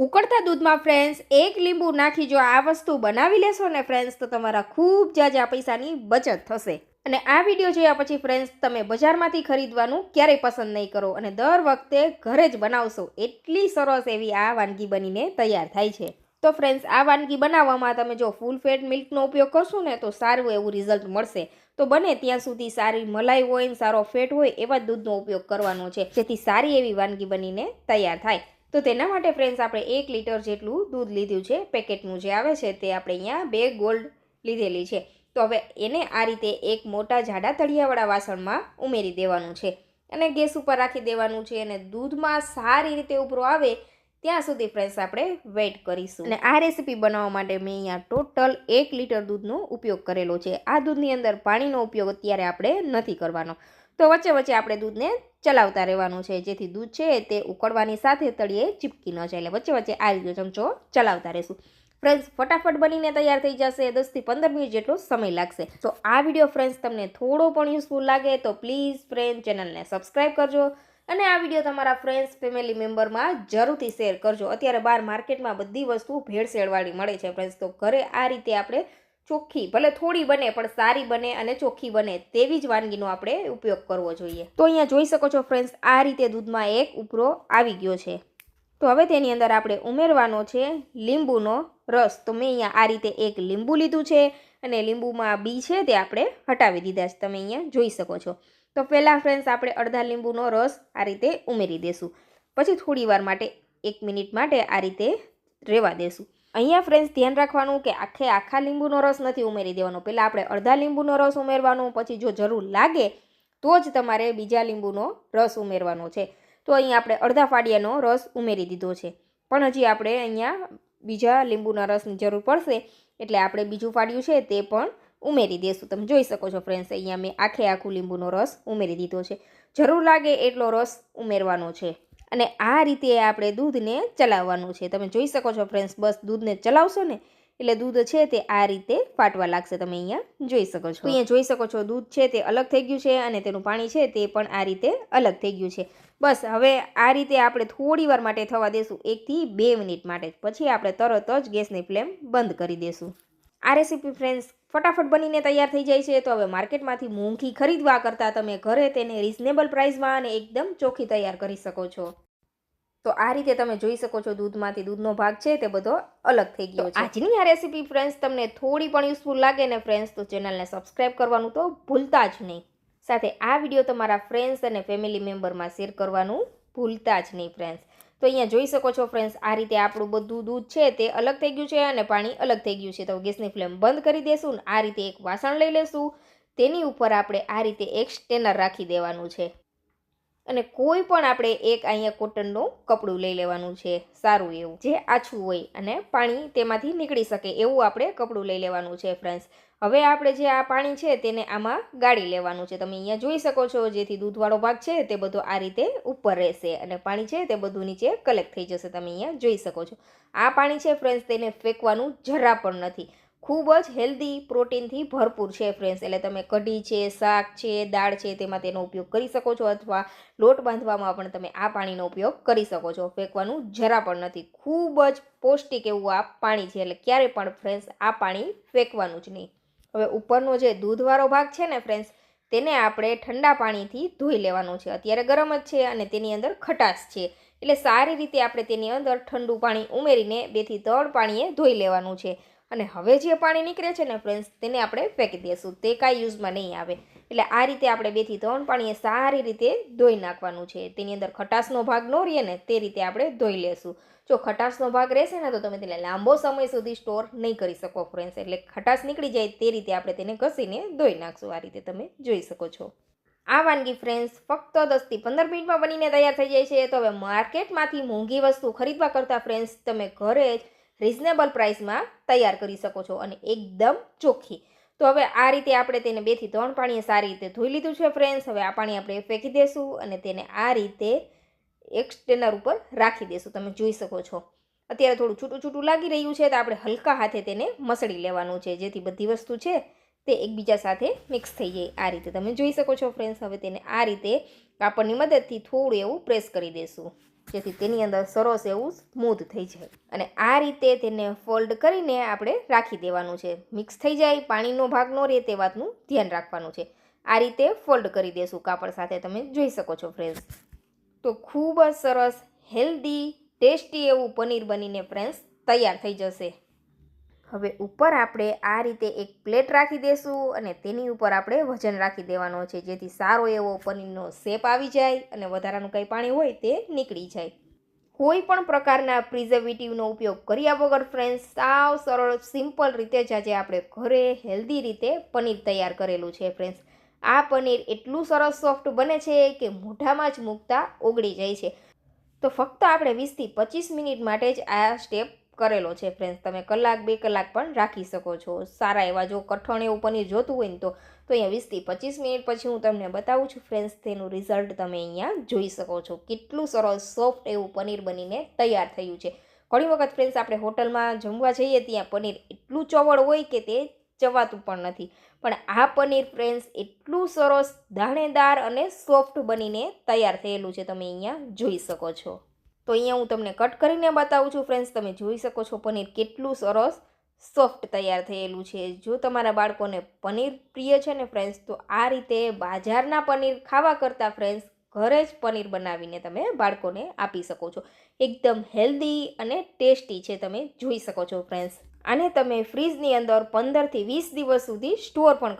ઉકળતા દૂધમાં ફ્રેન્ડ્સ એક લીંબુ નાખી જો આ વસ્તુ બનાવી લેશો ને ફ્રેન્ડ્સ તો તમારા ખૂબ જાજા પૈસાની બચત થશે. અને આ વીડિયો જોયા પછી ફ્રેન્ડ્સ તમે બજારમાંથી ખરીદવાનું ક્યારેય પસંદ નહીં કરો અને દર વખતે ઘરે જ બનાવશો. એટલી સરસ એવી આ વાનગી બનીને તૈયાર થાય છે. તો ફ્રેન્ડ્સ આ વાનગી બનાવવામાં તમે જો ફૂલ ફેટ મિલ્કનો ઉપયોગ કરશો ને, તો સારું એવું રિઝલ્ટ મળશે. તો બને ત્યાં સુધી સારી મલાઈ હોય સારો ફેટ હોય એવા દૂધનો ઉપયોગ કરવાનો છે. જેથી સારી એવી વાનગી બનીને તૈયાર થાય. તો તેના માટે ફ્રેન્ડ્સ આપણે એક લીટર જેટલું દૂધ લીધું છે, પેકેટનું જે આવે છે તે આપણે અહીંયા બે ગોલ્ડ લીધેલી છે. તો હવે એને આ રીતે એક મોટા જાડા તળિયાવાળા વાસણમાં ઉમેરી દેવાનું છે. અને ગેસ ઉપર રાખી દેવાનું છે અને દૂધમાં સારી રીતે ઉભરો આવે, ત્યાં સુધી ફ્રેન્ડ્સ આપણે વેઇટ કરીશું. અને આ રેસીપી બનાવવા માટે મેં અહીંયા ટોટલ એક લીટર દૂધનો ઉપયોગ કરેલો છે. આ દૂધની અંદર પાણીનો ઉપયોગ અત્યારે આપણે નથી કરવાનો. તો વચ્ચે વચ્ચે આપણે દૂધને ચલાવતા રહેવાનું છે. જેથી દૂધ છે તે ઉકળવાની સાથે તળિયે ચીપકી ન જાય. એટલે વચ્ચે વચ્ચે આ રીતે ચમચો ચલાવતા રહેશું. ફ્રેન્ડ્સ, ફટાફટ બનીને તૈયાર થઈ જશે. દસથી પંદર મિનિટ જેટલો સમય લાગશે. તો આ વીડિયો, ફ્રેન્ડ્સ, તમને થોડો પણ યુઝફુલ લાગે તો પ્લીઝ ફ્રેન્ડ ચેનલને સબસ્ક્રાઈબ કરજો અને આ વીડિયો તમારા ફ્રેન્ડ્સ, ફેમિલી મેમ્બરમાં જરૂરથી શેર કરજો. અત્યારે બહાર માર્કેટમાં બધી વસ્તુ ભેળસેળવાળી મળે છે, ફ્રેન્ડ્સ. તો ઘરે આ રીતે આપણે ચોખ્ખી, ભલે થોડી બને, પણ સારી બને અને ચોખ્ખી બને તેવી જ વાનગીનો આપણે ઉપયોગ કરવો જોઈએ. તો અહીંયા જોઈ શકો છો ફ્રેન્ડ્સ, આ રીતે દૂધમાં એક ઉપરો આવી ગયો છે. તો હવે તેની અંદર આપણે ઉમેરવાનો છે લીંબુનો રસ. તો મેં અહીંયા આ રીતે એક લીંબુ લીધું છે અને લીંબુમાં બી છે તે આપણે હટાવી દીધા છે. તમે અહીંયા જોઈ શકો છો. તો પહેલાં ફ્રેન્ડ્સ, આપણે અડધા લીંબુનો રસ આ રીતે ઉમેરી દેશું. પછી થોડી વાર માટે, એક મિનિટ માટે આ રીતે રહેવા દેશું. અહીંયા ફ્રેન્ડ્સ ધ્યાન રાખવાનું કે આખે આખા લીંબુનો રસ નથી ઉમેરી દેવાનો. પહેલાં આપણે અડધા લીંબુનો રસ ઉમેરવાનો, પછી જો જરૂર લાગે, તો જ તમારે બીજા લીંબુનો રસ ઉમેરવાનો છે. તો અહીંયા આપણે અડધા ફાડિયાનો રસ ઉમેરી દીધો છે. પણ હજી આપણે અહીંયા બીજા લીંબુના રસની જરૂર પડશે, એટલે આપણે બીજું ફાડ્યું છે તે પણ ઉમેરી દઈશું તમે જોઈ શકો છો ફ્રેન્ડ્સ અહીંયા મેં આખે આખું લીંબુનો રસ ઉમેરી દીધો છે. જરૂર લાગે એટલો રસ ઉમેરવાનો છે. અને આ રીતે આપણે દૂધને ચલાવવાનું છે. તમે જોઈ શકો છો ફ્રેન્ડ્સ, બસ દૂધને ચલાવશો ને, એટલે દૂધ છે તે આ રીતે ફાટવા લાગશે. તમે અહીંયા જોઈ શકો છો. અહીંયા જોઈ શકો છો દૂધ છે તે અલગ થઈ ગયું છે અને તેનું પાણી છે તે પણ આ રીતે અલગ થઈ ગયું છે. બસ હવે આ રીતે આપણે થોડી વાર માટે થવા દેશું. એકથી બે મિનિટ માટે. પછી આપણે તરત જ ગેસની ફ્લેમ બંધ કરી દેશું. આ રેસીપી ફ્રેન્ડ્સ ફટાફટ બનીને તૈયાર થઈ જાય છે. તો હવે માર્કેટમાંથી મોંઘી ખરીદવા કરતાં તમે ઘરે તેને રિઝનેબલ પ્રાઇસમાં અને એકદમ ચોખ્ખી તૈયાર કરી શકો છો. તો આ રીતે તમે જોઈ શકો છો દૂધમાંથી દૂધનો ભાગ છે તે બધો અલગ થઈ ગયો છે. આજની આ રેસીપી ફ્રેન્ડ્સ તમને થોડી પણ યુઝફુલ લાગે ને ફ્રેન્ડ્સ તો ચેનલને સબસ્ક્રાઈબ કરવાનું તો ભૂલતા જ નહીં. સાથે આ વીડિયો તમારા ફ્રેન્ડ્સ અને ફેમિલી મેમ્બરમાં શેર કરવાનું ભૂલતા જ નહીં ફ્રેન્ડ્સ તો અહીંયા જોઈ શકો છો ફ્રેન્ડ્સ આ રીતે આપણું બધું દૂધ છે તે અલગ થઈ ગયું છે અને પાણી અલગ થઈ ગયું છે. તો ગેસની ફ્લેમ બંધ કરી દેશું આ રીતે એક વાસણ લઈ લેશું. તેની ઉપર આપણે આ રીતે એક સ્ટેનર રાખી દેવાનું છે. અને કોઈ પણ આપણે એક અહીંયા કોટનનું કપડું લઈ લેવાનું છે, સારું એવું. જે આછું હોય અને પાણી તેમાંથી નીકળી શકે એવું આપણે કપડું લઈ લેવાનું છે ફ્રેન્ડ્સ હવે આપણે જે આ પાણી છે તેને આમાં ગાળી લેવાનું છે. તમે અહીંયા જોઈ શકો છો જેથી દૂધવાળો ભાગ છે તે બધો આ રીતે ઉપર રહેશે અને પાણી છે તે બધું નીચે કલેક્ટ થઈ જશે. તમે અહીંયા જોઈ શકો છો. આ પાણી છે ફ્રેન્ડ્સ તેને ફેંકવાનું જરા પણ નથી. ખૂબ જ હેલ્ધી પ્રોટીનથી ભરપૂર છે ફ્રેન્ડ્સ એટલે તમે કઢી છે, શાક છે, દાળ છે, તેમાં તેનો ઉપયોગ કરી શકો છો અથવા લોટ બાંધવામાં પણ તમે આ પાણીનો ઉપયોગ કરી શકો છો. ફેંકવાનું જરા પણ નથી. ખૂબ જ પૌષ્ટિક એવું આ પાણી છે, એટલે ક્યારે પણ ફ્રેન્ડ્સ આ પાણી ફેંકવાનું જ નહીં. હવે ઉપરનો જે દૂધવાળો ભાગ છે ને ફ્રેન્ડ્સ તેને આપણે ઠંડા પાણીથી ધોઈ લેવાનું છે. અત્યારે ગરમ જ છે અને તેની અંદર ખટાશ છે. એટલે સારી રીતે આપણે તેની અંદર ઠંડુ પાણી ઉમેરીને બેથી ત્રણ પાણીએ ધોઈ લેવાનું છે. અને હવે જે પાણી નીકળે છે ને ફ્રેન્ડ્સ તેને આપણે ફેંકી દઈશું. તે કાંઈ યુઝમાં નહીં આવે. એટલે આ રીતે આપણે બેથી ત્રણ પાણીએ સારી રીતે ધોઈ નાખવાનું છે. તેની અંદર ખટાશનો ભાગ ન રહે ને તે રીતે આપણે ધોઈ લેશું. જો ખટાશનો ભાગ રહેશે ને તો તમે તેને લાંબો સમય સુધી સ્ટોર નહીં કરી શકો ફ્રેન્ડ્સ એટલે ખટાશ નીકળી જાય તે રીતે આપણે તેને ઘસીને ધોઈ નાખશું. આ રીતે તમે જોઈ શકો છો. આ વાનગી ફ્રેન્ડ્સ ફક્ત દસથી પંદર મિનિટમાં બનીને તૈયાર થઈ જાય છે. તો હવે માર્કેટમાંથી મોંઘી વસ્તુ ખરીદવા કરતાં ફ્રેન્ડ્સ તમે ઘરે જ રિઝનેબલ પ્રાઇસમાં તૈયાર કરી શકો છો અને એકદમ ચોખ્ખી. તો હવે આ રીતે આપણે તેને બેથી ત્રણ પાણીએ સારી રીતે ધોઈ લીધું છે ફ્રેન્ડ્સ હવે આ પાણી આપણે ફેંકી દેશું અને તેને આ રીતે એક સ્ટેનર ઉપર રાખી દેશું. તમે જોઈ શકો છો. અત્યારે થોડું છૂટું છૂટું લાગી રહ્યું છે તો આપણે હલકા હાથે તેને મસળી લેવાનું છે. જેથી બધી વસ્તુ છે તે એકબીજા સાથે મિક્સ થઈ જાય આ રીતે. તમે જોઈ શકો છો ફ્રેન્ડ્સ હવે તેને આ રીતે કાપડની મદદથી થોડું એવું પ્રેસ કરી દેશું. જેથી તેની અંદર સરસ એવું સ્મૂથ થઈ જાય. અને આ રીતે તેને ફોલ્ડ કરીને આપણે રાખી દેવાનું છે. મિક્સ થઈ જાય, પાણીનો ભાગ ન રહે તે વાતનું ધ્યાન રાખવાનું છે. આ રીતે ફોલ્ડ કરી દેશું કાપડ સાથે. તમે જોઈ શકો છો ફ્રેન્ડ્સ તો ખૂબ જ સરસ હેલ્ધી ટેસ્ટી એવું પનીર બનીને ફ્રેન્ડ્સ તૈયાર થઈ જશે. હવે ઉપર આપણે આ રીતે એક પ્લેટ રાખી દેશું અને તેની ઉપર આપણે વજન રાખી દેવાનો છે, જેથી સારો એવો પનીરનો શેપ આવી જાય અને વધારાનું કંઈ પાણી હોય તે નીકળી જાય. કોઈ પણ પ્રકારના પ્રિઝર્વેટિવનો ઉપયોગ કર્યા વગર ફ્રેન્ડ્સ સાવ સરળ સિમ્પલ રીતે જ આજે આપણે ઘરે હેલ્ધી રીતે પનીર તૈયાર કરેલું છે ફ્રેન્ડ્સ આ પનીર એટલું સરસ સોફ્ટ બને છે કે મોઢામાં જ મૂકતા ઓગળી જાય છે. તો ફક્ત આપણે વીસથી પચીસ મિનિટ માટે જ આ સ્ટેપ કરેલો છે ફ્રેન્ડ્સ તમે કલાક બે કલાક પણ રાખી શકો છો. સારા એવા જો કઠણ એવું પનીર જોતું હોય ને તો અહીંયા વીસથી પચીસ મિનિટ પછી હું તમને બતાવું છું ફ્રેન્ડ્સ તેનું રિઝલ્ટ તમે અહીંયા જોઈ શકો છો. કેટલું સરસ સોફ્ટ એવું પનીર બનીને તૈયાર થયું છે. ઘણી વખત ફ્રેન્ડ્સ આપણે હોટલમાં જમવા જઈએ ત્યાં પનીર એટલું ચવળ હોય કે તે ચવાતું પણ નથી. પણ આ પનીર ફ્રેન્ડ્સ એટલું સરસ, દાણેદાર અને સોફ્ટ બનીને તૈયાર થયેલું છે તમે અહીંયા જોઈ શકો છો. તો અહીંયા હું તમને કટ કરીને બતાવું છું ફ્રેન્ડ્સ, તમે જોઈ શકો છો પનીર કેટલું સરસ સોફ્ટ તૈયાર થયેલું છે. જો તમારા બાળકોને પનીર પ્રિય છે ને ફ્રેન્ડ્સ, તો આ રીતે બજારના પનીર ખાવા કરતાં ફ્રેન્ડ્સ, ઘરે જ પનીર બનાવીને તમે બાળકોને આપી શકો છો. એકદમ હેલ્ધી અને ટેસ્ટી છે તમે જોઈ શકો છો ફ્રેન્ડ્સ. આને તમે ફ્રીજની અંદર પંદરથી વીસ દિવસ સુધી સ્ટોર પણ